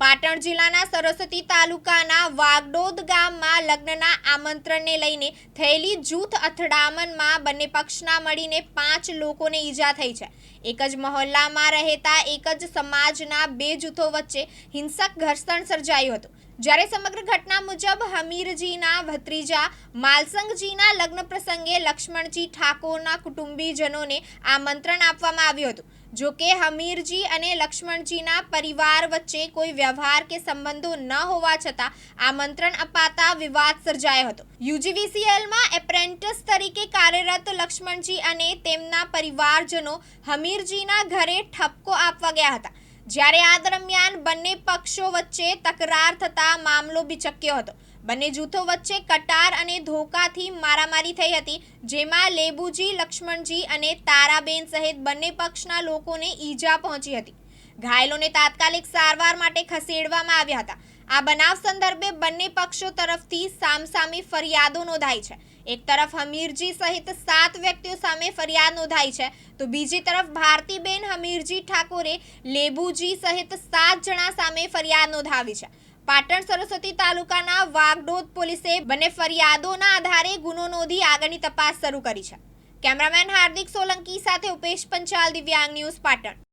પાટણ જિલ્લાના સરસ્વતી તાલુકાના વાગડોદ ગામમાં લગ્નના આમંત્રણને લઈને થયેલી જૂથ અથડામણમાં બંને પક્ષના મળીને પાંચ લોકોને ઈજા થઈ છે. એક જ મહોલ્લામાં રહેતા એક જ સમાજના બે જૂથો વચ્ચે હિંસક ઘર્ષણ સર્જાયું હતું. જ્યારે સમગ્ર ઘટના મુજબ હમીરજીના ભત્રીજા માલસંગજીના લગ્ન પ્રસંગે લક્ષ્મણજી ઠાકોરના કુટુંબીજનોને આમંત્રણ આપવામાં આવ્યું હતું. જો કે હમીરજી અને લક્ષ્મણજીના પરિવાર વચ્ચે કોઈ વ્યવહાર કે સંબંધો ન હોવા છતાં આમંત્રણ અપાતા વિવાદ સર્જાયો હતો. યુજીવીસીએલમાં એપ્રેન્ટિસ તરીકે કાર્યરત લક્ષ્મણજી અને તેમના પરિવારજનો હમીરજીના ઘરે ઠપકો આપવા ગયા હતા. જ્યારે આ દરમિયાન બંને પક્ષો વચ્ચે તકરાર થતા મામલો બિચક્યો હતો. બંને જૂથો વચ્ચે કટાર અને ધોકાથી મારામારી થઈ હતી, જેમાં લેબુજી, લક્ષ્મણજી અને તારાબેન સહિત બંને પક્ષના લોકોને ઈજા પહોંચી હતી. ઘાયલોને તાત્કાલિક સારવાર માટે ખસેડવામાં આવ્યા હતા. આ બનાવ સંદર્ભે બંને પક્ષો તરફથી સામસામી ફરિયાદો નોંધાઈ છે. એક તરફ હમીરજી સહિત સાત વ્યક્તિઓ સામે ફરિયાદ નોંધાઈ છે. તો બીજી તરફ ભારતીબેન હમીરજી ઠાકોરે લેબુજી સહિત સાત જણા સામે ફરિયાદ નોંધાવી છે. પાટણ સરસ્વતી તાલુકાના વાગડોદ પોલીસે બંને ફરિયાદોના આધારે ગુનો નોંધી આગળની તપાસ શરૂ કરી છે. કેમેરામેન હાર્દિક સોલંકી સાથે ઉપેશ પંચાલ, દિવ્યાંગ ન્યૂઝ પાટણ.